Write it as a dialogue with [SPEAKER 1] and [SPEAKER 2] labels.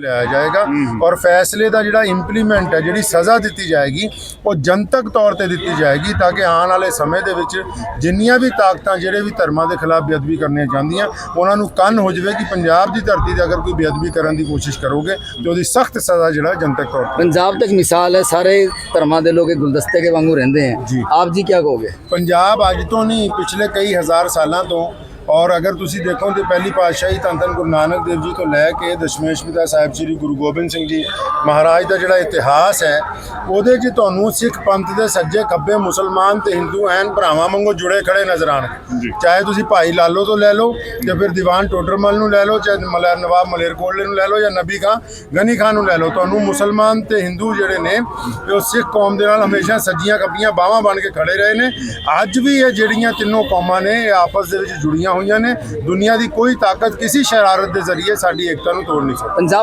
[SPEAKER 1] ਲਿਆਇਆ ਜਾਏਗਾ ਔਰ ਫੈਸਲੇ ਦਾ ਜਿਹੜਾ ਇੰਪਲੀਮੈਂਟ ਹੈ ਜਿਹੜੀ ਸਜ਼ਾ ਦਿੱਤੀ ਜਾਏਗੀ ਉਹ ਜਨਤਕ ਤੌਰ ਤੇ ਦਿੱਤੀ ਜਾਏਗੀ ਤਾਂ ਕਿ ਆਉਣ ਵਾਲੇ ਸਮੇਂ ਦੇ ਵਿੱਚ ਜਿੰਨੀਆਂ ਵੀ ਤਾਕਤਾਂ ਜਿਹੜੇ ਵੀ ਧਰਮਾਂ ਦੇ ਖਿਲਾਫ ਬੇਅਦਬੀ ਕਰਨੀਆਂ ਚਾਹੁੰਦੀਆਂ ਉਹਨਾਂ ਨੂੰ ਕੰਨ ਹੋ ਜਾਵੇ ਕਿ ਪੰਜਾਬ ਦੀ ਧਰਤੀ ਤੇ ਅਗਰ ਕੋਈ ਬੇਅਦਬੀ ਕਰਨ ਦੀ ਕੋਸ਼ਿਸ਼ ਕਰੋਗੇ ਤੇ ਉਹਦੀ ਸਖਤ ਸਜ਼ਾ ਜਿਹੜਾ ਜਨਤਕ ਤੌਰ ਤੇ
[SPEAKER 2] ਪੰਜਾਬ ਤੱਕ ਮਿਸਾਲ ਹੈ ਸਾਰੇ ਧਰਮਾਂ ਦੇ ਲੋਕ ਗੁਲਦਸਤੇ ਕੇ ਵਾਂਗੂ ਰਹਿੰਦੇ
[SPEAKER 1] ਹਨ
[SPEAKER 2] ਆਪ ਜੀ ਕੀ ਕਹੋਗੇ?
[SPEAKER 1] ਪੰਜਾਬ ਅੱਜ ਤੋਂ ਨਹੀਂ ਪਿਛਲੇ ਕਈ ਹਜ਼ਾਰ ਸਾਲਾਂ ਤੋਂ ਔਰ ਅਗਰ ਤੁਸੀਂ ਦੇਖੋ ਤੇ ਪਹਿਲੀ ਪਾਤਸ਼ਾਹੀ ਧੰਨ ਧੰਨ ਗੁਰੂ ਨਾਨਕ ਦੇਵ ਜੀ ਤੋਂ ਲੈ ਕੇ ਦਸ਼ਮੇਸ਼ ਪਿਤਾ ਸਾਹਿਬ ਸ੍ਰੀ ਗੁਰੂ ਗੋਬਿੰਦ ਸਿੰਘ ਜੀ ਮਹਾਰਾਜ ਦਾ ਜਿਹੜਾ ਇਤਿਹਾਸ ਹੈ ਉਹਦੇ 'ਚ ਤੁਹਾਨੂੰ ਸਿੱਖ ਪੰਥ ਦੇ ਸੱਜੇ ਖੱਬੇ ਮੁਸਲਮਾਨ ਤੇ ਹਿੰਦੂ ਐਨ ਭਰਾਵਾਂ ਵਾਂਗੂ ਜੁੜੇ ਖੜੇ ਨਜ਼ਰ ਆਣਗੇ ਚਾਹੇ ਤੁਸੀਂ ਭਾਈ ਲਾਲੋ ਤੋਂ ਲੈ ਲਓ ਜਾਂ ਫਿਰ ਦੀਵਾਨ ਟੋਡਰਮਲ ਨੂੰ ਲੈ ਲਓ ਚਾਹੇ ਮਲਰ ਨਵਾਬ ਮਲੇਰਕੋਟਲੇ ਨੂੰ ਲੈ ਲਓ ਜਾਂ ਨਬੀ ਖਾਂ ਗਨੀ ਖਾਨ ਨੂੰ ਲੈ ਲਓ ਤੁਹਾਨੂੰ ਮੁਸਲਮਾਨ ਤੇ ਹਿੰਦੂ ਜਿਹੜੇ ਨੇ ਉਹ ਸਿੱਖ ਕੌਮ ਦੇ ਨਾਲ ਹਮੇਸ਼ਾ ਸੱਜੀਆਂ ਖੱਬੀਆਂ ਬਾਹਾਂ ਬਣ ਕੇ ਖੜੇ ਰਹੇ ਨੇ। ਅੱਜ ਵੀ ਇਹ ਜਿਹੜੀਆਂ ਤਿੰਨੋਂ ਕੌਮਾਂ ਨੇ ਇਹ ਆਪਸ ਦੇ ਵਿੱਚ ਜੁੜੀਆਂ ਹੋਈਆਂ ਨੇ। ਦੁਨੀਆ ਦੀ ਕੋਈ ਤਾਕਤ ਕਿਸੇ ਸ਼ਰਾਰਤ ਦੇ ਜ਼ਰੀਏ ਸਾਡੀ ਏਕਤਾ ਨੂੰ ਤੋੜ ਨਹੀਂ ਸਕਦੀ।
[SPEAKER 2] ਪੰਜਾਬ